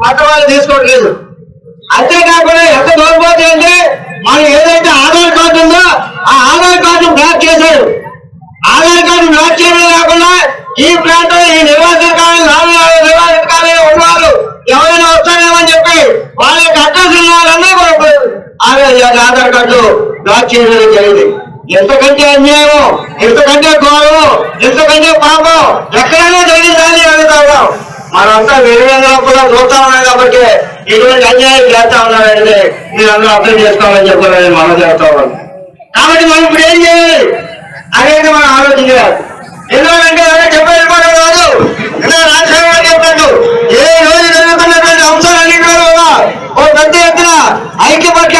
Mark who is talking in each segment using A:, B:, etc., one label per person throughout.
A: పక్క వాళ్ళు తీసుకోవట్లేదు అంతేకాకుండా ఎంత దౌర్భాగ్యం అంటే మనం ఏదైతే ఆధార్ కార్డు ఉందో ఆ ఆధార్ కార్డు బ్లాక్ చేశారు. ఆధార్ కార్డు బ్లాక్ చేయడమే కాకుండా ఈ ప్రాంతంలో ఈ నివాస కాలం నాలుగు నాలుగు నివాస కాలం ఉన్నవారు ఎవరైనా వస్తారేమని చెప్పి వాళ్ళ యొక్క అడ్రస్ ఉన్న వాళ్ళందరూ కూడా ఆధార్ కార్డు బ్లాక్ చేయడం జరిగింది. ఎంతకంటే అన్యాయం ఎంతకంటే గౌరవం ఎంతకంటే పాపం ఎక్కడైనా జరిగిందని అడుగుతా మనంతా వెలుగులో కూడా చూస్తా ఉన్నాం కాబట్టి ఇటువంటి అన్యాయం చేస్తా ఉన్నారంటే మీరు అందరూ అర్థం చేసుకోవాలని చెప్పాలని మనం చేస్తా ఉన్నాం కాబట్టి మనం ఇప్పుడు ఏం చేయాలి? అనేది మనం ఆలోచించాలి? ఎందుకంటే అదే చెప్పేది కూడా కాదు. ఇలా రాజశేఖర గారు చెప్పాడు ఏ రోజు జరుగుతున్నటువంటి అంశాలన్నింటిలో కూడా ఓ పెద్ద ఎత్తున ఐక్యపక్ష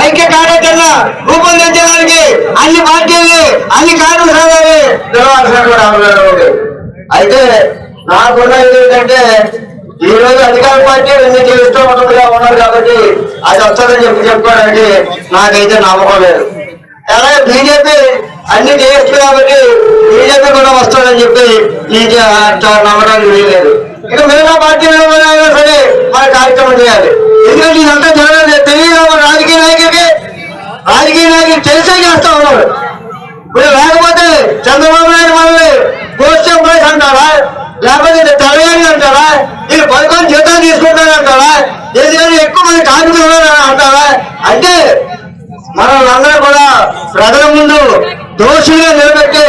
A: ఐక్య కార్యాచరణ రూపొందించడానికి అన్ని పార్టీలు అన్ని అవసరం అయితే నాకున్నది ఏంటంటే ఈ రోజు అధికార పార్టీ ఎన్నిక ఇష్టం ఉన్నట్టుగా ఉన్నారు కాబట్టి అది వస్తుందని చెప్పి చెప్పుకోవడానికి నాకైతే నమ్మకం లేదు. అలాగే బీజేపీ అన్ని చేయొచ్చు కాబట్టి బీజేపీ కూడా వస్తుందని చెప్పి ఈ నమ్మడానికి వీలేదు ఇక మిగతా పార్టీలు అయినా సరే మన కార్యక్రమం చేయాలి. ఎందుకంటే ఇదంతా జరగలేదు తెలియదు రాజకీయ నాయకుడికి రాజకీయ నాయకులు తెలిసే చేస్తా ఉన్నారు ఇప్పుడు లేకపోతే చంద్రబాబు నాయుడు మనల్ని పోస్ట్ ఎంప్లాయీస్ అంటారా లేకపోతే ఇది తెలంగాణ అంటారా ఇది పదకొండు తీసుకుంటాను తీసుకుంటారు అంటారా ఎందుకంటే ఎక్కువ మంది కార్మికులు ఉన్నారని అంటారా అంటే మనల్ని కూడా ప్రజల ముందు దోషులుగా నిలబెట్టి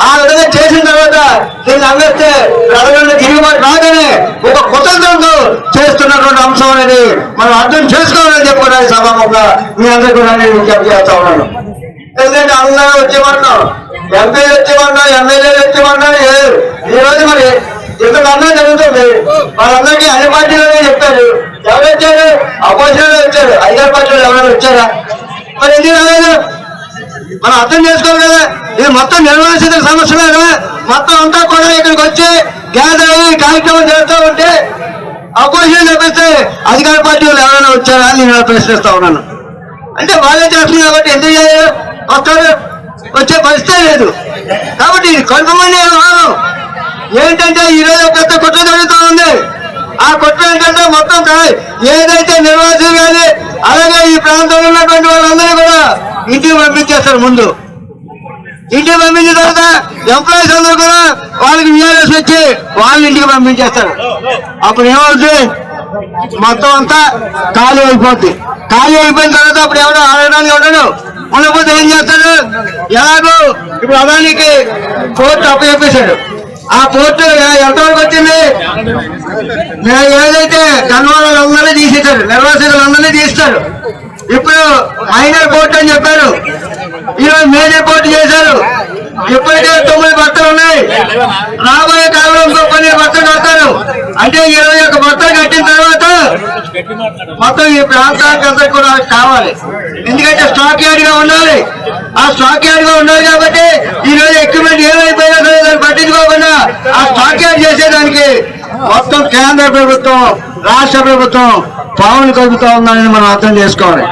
A: ఆ విధంగా చేసిన తర్వాత దీన్ని అందిస్తే ప్రజలను తిరుగుబాటు రాగానే ఒక కుతంత్రంతో చేస్తున్నటువంటి అంశం అనేది మనం అర్థం చేసుకోవాలని చెప్పుకోవడానికి సభాముఖంగా మీ అందరికీ కూడా నేను విజ్ఞప్తి చేస్తా ఉన్నాను. ఎందుకంటే అందరూ వచ్చేమన్నాం ఎంపీలు వచ్చేమన్నాం ఎమ్మెల్యేలు వచ్చేమన్నాం లేదు ఈ రోజు మరి ఇంతకన్నా జరుగుతుంది? వాళ్ళందరికీ అన్ని పార్టీలోనే చెప్పారు ఎవరు వచ్చారు అపోజిషన్ వచ్చారు ఐదారు పార్టీలు ఎవరైనా వచ్చారా? మరి ఎందుకు రాలేదు? మనం అర్థం చేసుకోవాలి కదా. ఇది మొత్తం నిర్వహించిన సమస్యలే కదా. మొత్తం అంతా కూడా ఇక్కడికి వచ్చి గ్యాదర్ అయ్యి కార్యక్రమం చేస్తూ ఉంటే అపోజిషన్ చెప్పేస్తే అధికార పార్టీ వాళ్ళు ఎవరైనా వచ్చారా అని నేను ప్రశ్నిస్తా ఉన్నాను. అంటే వాళ్ళే చేస్తున్నారు కాబట్టి ఎందుకు చేయరు వస్తారు వచ్చే పరిస్థితే లేదు. కాబట్టి కొంతమంది వ్యవహారం. ఏంటంటే ఈరోజు పెద్ద కుట్ర జరుగుతూ ఉంది. ఆ కుట్ర ఏంటంటే మొత్తం ఏదైతే నిర్వాసితులు కానీ అలాగే ఈ ప్రాంతంలో ఉన్నటువంటి వాళ్ళందరినీ కూడా ఇంటికి పంపించేస్తారు ముందు. ఇంటికి పంపించిన తర్వాత ఎంప్లాయీస్ అందరూ కూడా వాళ్ళకి విఆర్ఎస్ వచ్చి వాళ్ళ ఇంటికి పంపించేస్తారు. అప్పుడు ఏమవుతుంది మొత్తం అంతా ఖాళీ అయిపోద్ది. ఖాళీ అయిపోయిన తర్వాత అప్పుడు ఎవడో ఆడడానికి ఉండడు ఉండకపోతే ఏం చేస్తాడు? ఎలాగో ఇప్పుడు అదానికి కోర్టు అప్పచెప్పేశాడు. ఆ పోర్టు ఎంతవరకు వచ్చింది? ఏదైతే గన్వాళ్ళు అందరినీ తీసేశారు నిర్వాసితులు అందరినీ తీస్తారు ఇప్పుడు మైనర్ పోర్టు అని చెప్పారు. ఈరోజు మేజర్ పోర్టు చేశారు. ఇప్పటికే తొమ్మిది బట్టలు ఉన్నాయి. రాబోయే కాలంలో ఇంకో పన్నెండు బట్టలు కడతారు. అంటే ఇరవై ఒక్క బట్టలు కట్టిన తర్వాత మొత్తం ఈ ప్రాంతానికి అంతా కూడా కావాలి. ఎందుకంటే స్టాక్ యార్డ్గా ఉండాలి. ఆ స్టాక్ యార్డ్గా ఉండాలి కాబట్టి ఈ రోజు ఎక్విప్మెంట్ ఏమైపోయినా సరే దాన్ని పట్టించుకోకుండా ఆ స్టాక్ యార్డ్ చేసేదానికి మొత్తం కేంద్ర ప్రభుత్వం రాష్ట్ర ప్రభుత్వం పావులు కలుపుతా ఉందని మనం అర్థం చేసుకోవాలి.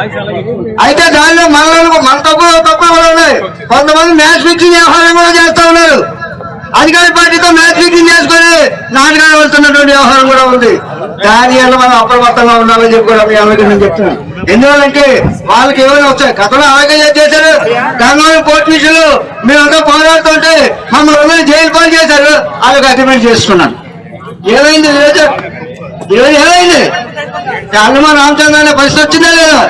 A: అయితే దానిలో మనలో మన తప్పు తప్పు కూడా ఉన్నాయి. కొంతమంది మ్యాచ్ ఫిక్సింగ్ వ్యవహారం కూడా చేస్తా ఉన్నారు. అధికార పార్టీతో మ్యాచ్ ఫిక్సింగ్ చేసుకుని వెళ్తున్నటువంటి వ్యవహారం కూడా ఉంది. దాని వల్ల మనం అప్రమత్తంగా ఉండాలని చెప్పి కూడా మీ అందరికీ నేను చెప్తున్నాను. ఎందువల్లంటే వాళ్ళకి ఏమైనా వచ్చాయి? గతంలో అలాగే చేశారు. గంగవరం పోర్ట్ విషయంలో మేమంతా పోరాడుతుంటే మమ్మల్ని అందరూ జైలు పాలు చేశారు. వాళ్ళకి అగ్రిమెంట్ చేసుకున్నాను. ఏమైంది ఈరోజు ఈరోజు ఏమైంది? హనుమాన్ రామచంద్ర అనే పరిస్థితి వచ్చిందా లేదా?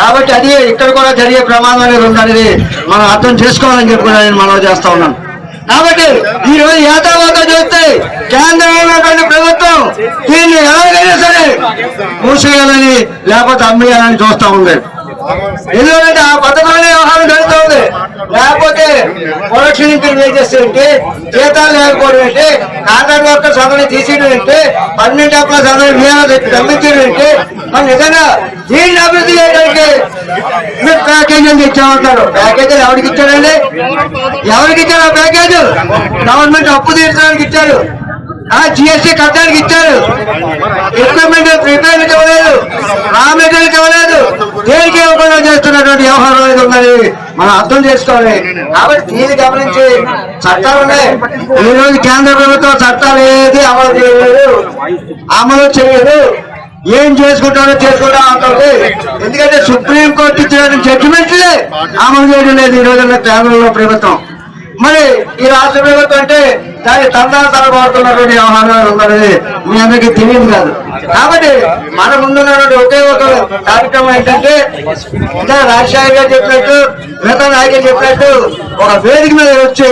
A: కాబట్టి అది ఇక్కడ కూడా జరిగే ప్రమాదం అనేది ఉందనేది మనం అర్థం చేసుకోవాలని చెప్పి నేను మనం చేస్తా ఉన్నాను. కాబట్టి ఈ రోజు ఏతావాత చూస్తే కేంద్రంలో ప్రభుత్వం దీన్ని ఎలాగైనా సరే మూసేయాలని లేకపోతే అమ్మేయాలని చూస్తా ఉంది. ఎందుకంటే ఆ పథకంలో వ్యవహారం జరుగుతూ లేకపోతే ప్రొడక్షన్ ఇంక్రీజ్ ఏంటి? జీతాలు లేకపోవడం ఏంటి? కాంట్రాక్ట్ వర్కర్స్ అందరినీ తీసేయడం ఏంటి? పన్నెండు ఎంప్లాయస్ అందరినీ మీద పంపించడం ఏంటి? మరి నిజంగా దీన్ని అభివృద్ధి చేయడానికి మీరు ప్యాకేజ్ అని ఇచ్చామంటారు ప్యాకేజీలు ఎవరికి ఇచ్చాడండి ఎవరికి ఇచ్చారు ఆ ప్యాకేజ్ గవర్నమెంట్ అప్పు తీర్చడానికి ఇచ్చారు. జిఎస్టీ కట్టడానికి ఇచ్చారు. ఎక్విప్మెంట్ రిపేర్లకు ఇవ్వలేదు. రా మెటీరియల్కి ఇవ్వలేదు. దేనికి ఇవ్వకుండా చేస్తున్నటువంటి వ్యవహారం అనేది ఉన్నది మనం అర్థం చేసుకోవాలి. కాబట్టి దీన్ని గమనించి చట్టాలు ఉన్నాయి. ఈ రోజు కేంద్ర ప్రభుత్వం చట్టాలు ఏది అమలు చేయలేదు అమలు చేయలేదు. ఏం చేసుకుంటారో చేసుకుంటా ఉంటుంది ఎందుకంటే సుప్రీం కోర్టు ఇచ్చిన జడ్జిమెంట్లే అమలు చేయడం లేదు ఈ రోజున కేంద్రంలో ప్రభుత్వం. మరి ఈ రాష్ట్ర ప్రభుత్వం అంటే దాని తందాలు తలబడుతున్నటువంటి వ్యవహారాలు ఉన్నారని మీ అందరికీ తెలియదు కాదు. కాబట్టి మన ముందున్నటువంటి ఒకే ఒక కార్యక్రమం ఏంటంటే ఇంకా రాజశేఖర్ గారు చెప్పినట్టు మిగతా నాయకులు చెప్పినట్టు ఒక వేదిక మీద వచ్చి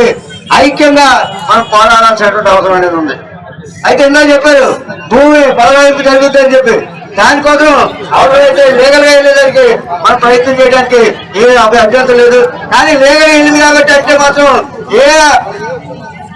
A: ఐక్యంగా మనం పోరాడాల్సినటువంటి అవసరం అనేది ఉంది. అయితే ఇందా చెప్పారు భూమి బలగాయింపు జరుగుతుందని చెప్పి. దానికోసం అవసరమైతే లీగల్గా వెళ్ళేదానికి మనం ప్రయత్నం చేయడానికి ఏ అభ్య- అభ్యంతరం లేదు. కానీ లీగల్గా వెళ్ళింది కాబట్టి అంటే మాత్రం ఏ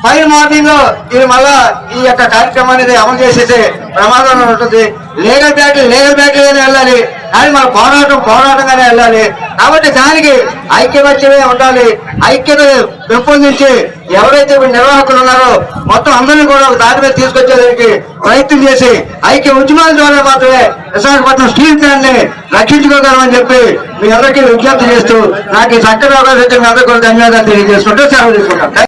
A: ఫైవ్ మార్నింగ్లో ఇది మళ్ళా ఈ యొక్క కార్యక్రమం అనేది అమలు చేసేసే ప్రమాదం ఉంటుంది. లీగల్ బ్యాటిల్ లీగల్ బ్యాటిల్గానే వెళ్ళాలి. కానీ మన పోరాటం పోరాటంగానే వెళ్ళాలి. కాబట్టి దానికి ఐక్యమత్యమే ఉండాలి. ఐక్యత పెంపొందించి ఎవరైతే నిర్వాహకులు ఉన్నారో మొత్తం అందరినీ కూడా ఒక దారి మీద తీసుకొచ్చేదానికి ప్రయత్నం చేసి ఐక్య ఉద్యమాల ద్వారా మాత్రమే విశాఖపట్నం స్టీల్ ప్లాంట్ని రక్షించుకోగలమని చెప్పి మీ అందరికీ విజ్ఞప్తి చేస్తూ నాకు ఈ చక్కటి అవకాశం ఇచ్చిన మీ అందరికీ ధన్యవాదాలు తెలియజేసుకుంటూ సెలవు తీసుకుంటాం.